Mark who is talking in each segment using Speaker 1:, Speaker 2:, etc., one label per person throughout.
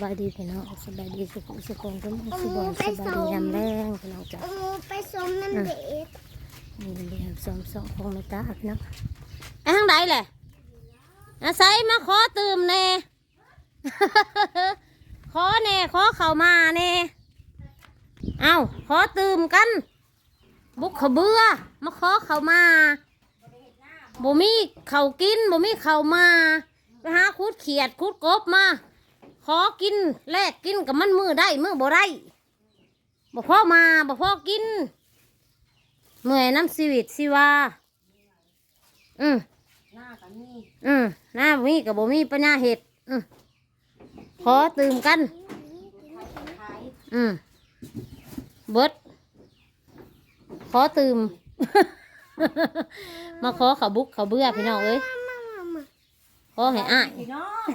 Speaker 1: บายดีพี่น้องสบายดีสุขสุขคนทุกคนสุบอนสบายดียามแรงพี่น้องจ้ะ
Speaker 2: เอางูไปสมน้ำเด็ด
Speaker 1: นี่เรียนสองสองของไม่ตาพี่น้องไอ้ทางใดแหละอาศัยมาขอตื่มแน่ขอแน่ขอเข้ามาแน่เอาขอตื่มกัน บุกเขาเบื่อมาขอเข้ามาบ่มีเขาวกินบ่มีเขาวมาไปหาคุดเขียดคุดกบมา ขอกินแลกกินกับมันมือได้มือบ่ได้บ่พอมาบ่พอกินเมื่อยน้ำชีวิตสิว่าอืม
Speaker 3: หน้ากันนี่
Speaker 1: อืมหน้าบ่มีกับบ่มีปัญญาเห็ดอืมขอตื่มกัน
Speaker 3: ขาย
Speaker 1: อืมเบิดขอตื่ม มาขอเขาบุกเขาเบื่อพี่น้องเอ้ย
Speaker 2: มามามา
Speaker 1: ขอให้อ้าย
Speaker 3: พี่น้อง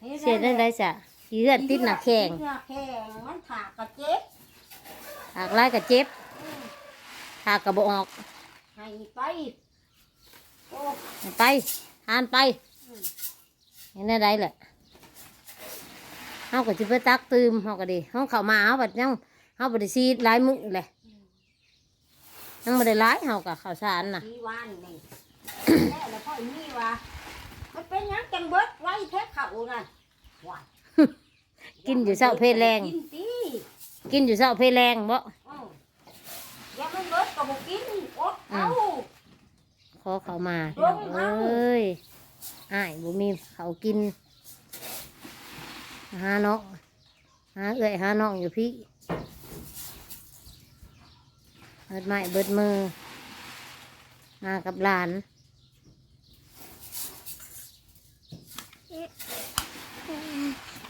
Speaker 1: เสียได้ไรจ้ะขี้เลือดติดหนักแข้ง
Speaker 3: หน้าแข้งมันถากกระเจ็บ
Speaker 1: หากไล่กับเจ็บหากกระบออก
Speaker 3: ให้ไปโอ้
Speaker 1: ให้ไปทานไปเห็นได้ไรแหละเฮาก็จะไปตักตื่มเฮาก็ดีเฮาเข้ามาเฮาบัดยังเฮาบ่ได้ซีดหลายมื้อเลยยังบ่ได้หลายเฮาก็ข้าวสารน่ะ
Speaker 3: ที่วานนี่แม่แล้วพ่ออีนี่ว่า มันเป็นหยังจังเบิดไว้แท้เขานั่นว้าย
Speaker 1: กินอยู่เช้าเพลแรง
Speaker 3: กินตี
Speaker 1: กินอยู่เช้าเพลแรงบ่
Speaker 3: อ้าวอย่ามันเบิดก็บ่กินอดเอา
Speaker 1: ขอเข้ามาพี่น้องเอ้ยอ้ายบ่มีเขาวกินหาน้องหาเอื้อยหาน้องอยู่พี่เบิดไม้เบิดมือมากับหลาน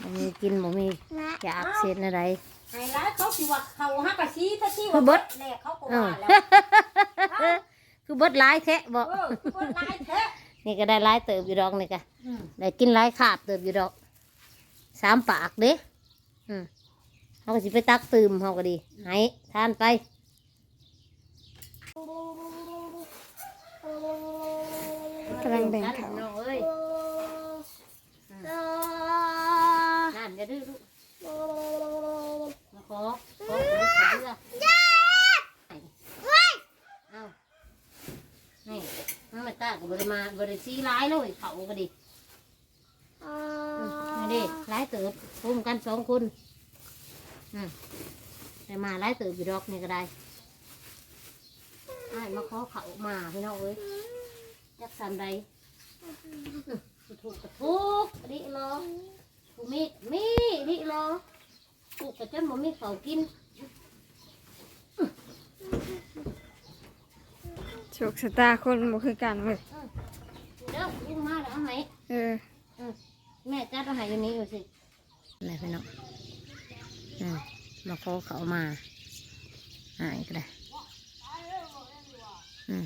Speaker 1: บ่ มีกินบ่มี
Speaker 2: ละ
Speaker 1: อยากเสียนอะไร
Speaker 3: ให้ร้ายเขาสิว่าเขาฮักกะซีถ้าที่
Speaker 1: คื
Speaker 3: ว่า
Speaker 1: อเบิด
Speaker 3: แน่เขาก็
Speaker 1: เอ้า
Speaker 3: ว่าแล้ว
Speaker 1: คือเบิดหลายแท้บ่
Speaker 3: เออเบิดหลายแท้
Speaker 1: นี่ก็ได้หลายเติบอยู่ดอกนี่กะ
Speaker 3: อืม
Speaker 1: ได้กินหลายขาบเติบอยู่ดอกสามปากเด้อืมเขาก็สิไปตักตื่มเขาก็ดีให้ทานไป
Speaker 2: กำลังแบ่งเขา
Speaker 1: น้องเอ้ย
Speaker 2: โอ้
Speaker 1: นั่นจะดื้อลูก
Speaker 2: โอ้
Speaker 1: มาขอขอขอขอเรือเอานี่มันมาตากับบริมาบริซีร้ายเลยเขาก็ดี
Speaker 2: โอ้
Speaker 1: มาดิร้ายเติบรวมกันสองคนอืมแต่มาร้ายเติบอยู่ดอกนี่ก็ได้ไอ้มาขอเขามาพี่น้องเอ้ยจักสันใดถูกกระทุกดิรอถู กมีดมีดิรอถูกกระจนบ่มีเขาวกิน
Speaker 4: โชคชะตาคนบ่คือกันเว้ย
Speaker 1: เด้อลุงมาแล้วเอาไหน
Speaker 4: เออ
Speaker 1: แม่จัดเอาไหอยู่นี้อยู่สิอะไรพี่น้องอืมมาขอเขามาหายก็ได้อืม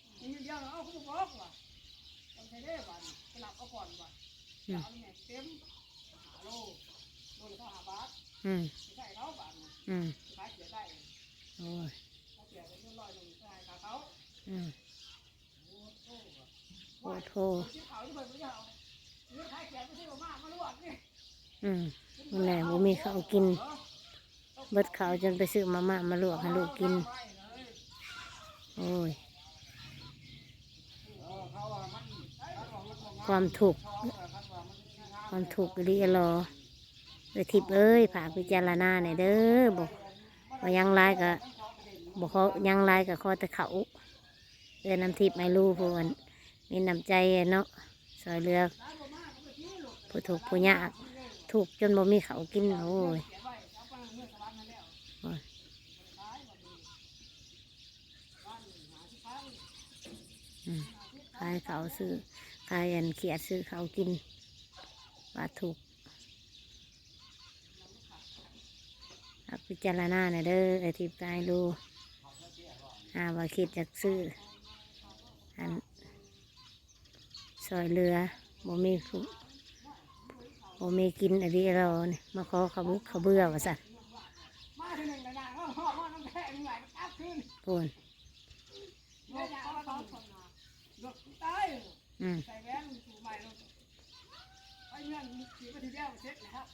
Speaker 1: เดี
Speaker 5: ยวเอาเขาบอกว่าทำไงได้บ้านไปหลับเอาก่อนบ้านเอาเนี่ยเต็มโลโลละเท่าหาบาท
Speaker 1: อืม
Speaker 5: ใช่เขาบ้าน
Speaker 1: อืม
Speaker 5: ขายเสียได้
Speaker 1: โอ้ย
Speaker 5: เขาเสียเป็นเงินร้อยหนึ่งใช่ขาเขา
Speaker 1: อืมโอ้โห
Speaker 5: ที่เขาที่เพิ่นไม่เอาเงินขายเสียไม่ใช่มากมาลวกนี่
Speaker 1: อืมมันแหละบ่มีข้าวกิน เบิดขาวจนไปซื้อมาม่ามาลวกให้ลูกกิน โอ้ย ความถูกความถูกข์ดีรอไปทิพย์เอ้ยผากพิจารณาหน่อยเด้อบอกว่ายังไรก็บอกเขายังไรก็ขอต่เขาเดินนำทิพย์ไม่รู้พวกมันมีน้ำใจเนาะซอยเรือผู้ถูกผู้ยากถูกจนบ่มีเขากินโอ้ยโอ้ยอืม ขายเขาวซื้อขายอันเขียดซื้อเขาวกินว่าถูกข์เอาพิจารณาหน่อยเด้อไอทิพย์กายดูหาว่าคิดจากซื้ออันซอยเรือบ่มีผู้บ่มีกินอะไรเราเนี่ยมาขอขบุกขบเบื่อว่าสัตว์
Speaker 5: มาทีหนึ่ อืมใส่แว่นสูใหม่ลงไปเงินขี่มาทีเดียวเสร็จแล้ว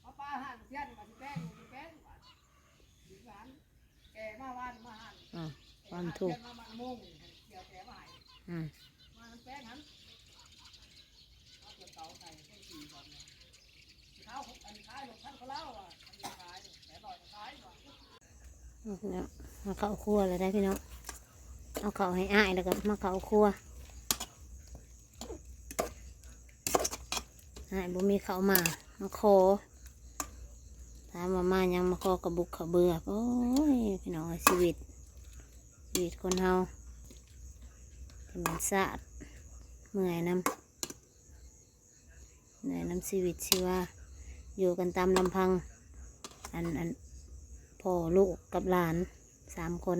Speaker 5: เอาปลาหั่นเสี้ยนมาที่แป้งที่แป้งมาดีหวานแกมาวันมาหั่น
Speaker 1: อ๋อความถูกข์
Speaker 5: มามันมุ่งเดี๋ยวแกมาให้
Speaker 1: อืม
Speaker 5: มาแป้งหันเอาเปลือเตาใส่เส้นสีก่อนเลยข้าวอันขายลงท่านเขาเล่าอะอันนี้ขายแต่อยขายก่อน
Speaker 1: เนี่ยมาเข้าครัวเลยได้พี่น้องเอาเขาให้อ้ายแล้วก็มาเข้าครัว อ้ายบ่มีเขามามาขอถามว่ามายังมาขอกระบุกขะเบือโอ้ยพี่น้องชีวิตชีวิตคนเฮาเป็นมันสะอาดเมื่อยน้ำเหนื่อยน้ำชีวิตชีว่าอยู่กันตามลำพัง อันอันพ่อลูกกับหลานสามคน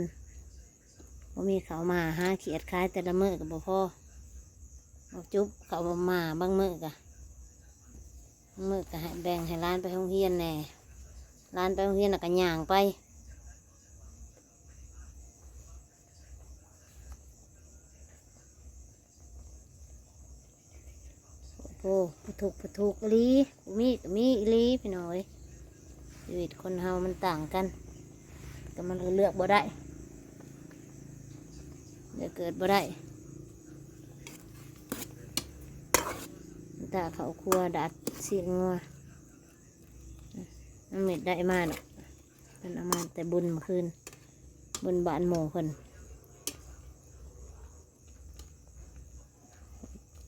Speaker 1: ว่มีเขามาหาเขียดคล้ายแต่ละมือกับบ่พ่อบอกจุ๊บเขามาบางมือกะ มือกะให้แบ่งให้ร้านไปห้องเฮียนแน่ร้านไปห้องเฮียนน่ะก็ย่างไปโอ้โหผู้ถูกผู้ถูกอีลิ้มีมีอีหลีพี่น้อยชีวิตคนเฮามันต่างกันแต่มันเลือกบ่ได้เดี๋ยวเกิดบ่ได้ ตาเขาครัวดัดเสียงงัวน้ำเม็ดได้มาเนาะเป็นเอามาแต่บุญมาคืนบุญบานหมู่คน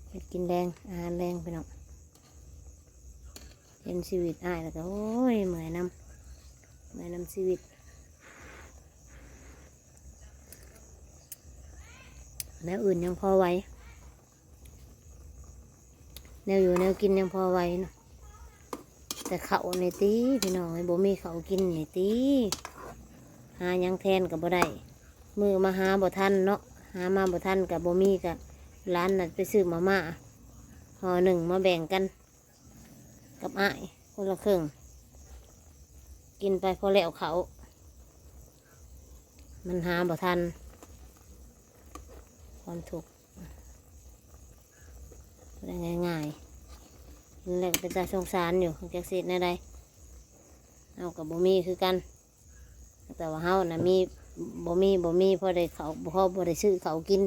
Speaker 1: เฮ็ดกินแรงอาหารแรงไปเนาะเห็นชีวิตอายแล้วก็โอ้ยเหมือยน้ำเหมือยน้ำชีวิตแนวอื่นยังพอไวแนวอยู่แนวกินยังพอไหวเนาะแต่เขาในตีพี่น้องไอ้บ่มีเขากินในตีหายังแทนกับบ่ได้มือมาหาบ่ทันเนาะหามาบ่ทันกับบ่มีกับร้านน่ะไปซื้อมาม่าห่อหนึ่งมาแบ่งกัน กับอ้ายคนละครึ่งกินไปพอแล้วเขา มันหาบ่ทันความถูก ง่ายๆนี่แหละเป็นตาสงสารอยู่จากสิทธิ์ในใดเอากับบ่มีคือกัน แต่ว่าเฮานะมีบ่มีบ่มีพอได้เขาพอบ่ได้ซื้อเขากิน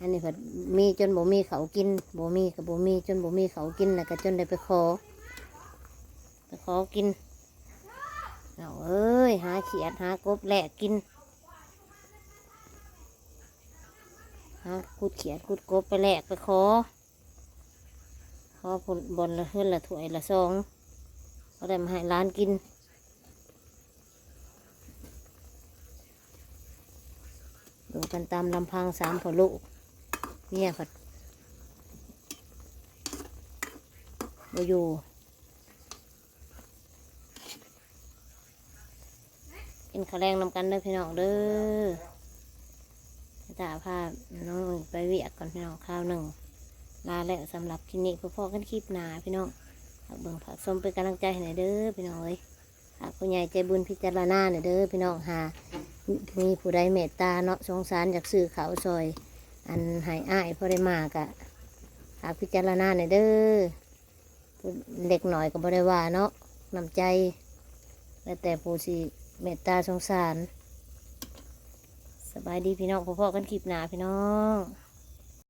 Speaker 1: อันนี้เพิ่นมีจนบ่มีเขากินบ่มีกับบ่มีจนบ่มีเขากินแล้วก็จนได้ไปขอไปขอกินเอาเอ้ยหาเขียดหากบแหลกกินหาคุดเขียดคุดกบไปแหลกไปขอ ขอผลบนลละเฮือนละถ้วยละซองก็ได้มาให้ร้านกินดูกันตามลำพังสามพ่อลูกเมียผัดบอยู่กินข้าวแรงนำกันเด้อพี่น้องเด้อตาพาน้องไปเวียกก่อนพี่น้องข้าวหนึ่ง ลาแล้วสำหรับคลิปนี้พ่อๆกันคลิปหนาพี่น้องเบิ่งฝากส้มเป็นกำลังใจให้หน่อยเด้อพี่น้องเอ้ยผู้ใหญ่ใจบุญพิจารณาหน่อยเด้อพี่น้องหามีผู้ใดเมตตาเนาะสงสารจากสื่อเขาซอย อันหายอ้ายพอได้มากะฝากพิจารณาหน่อยเด้อเล็กหน่อยก็บ่ได้ว่าเนาะนำใจแล้วแต่ผู้สิเมตตาสงสาร สบายดีพี่น้องพ่อๆกันคลิปหนาพี่น้อง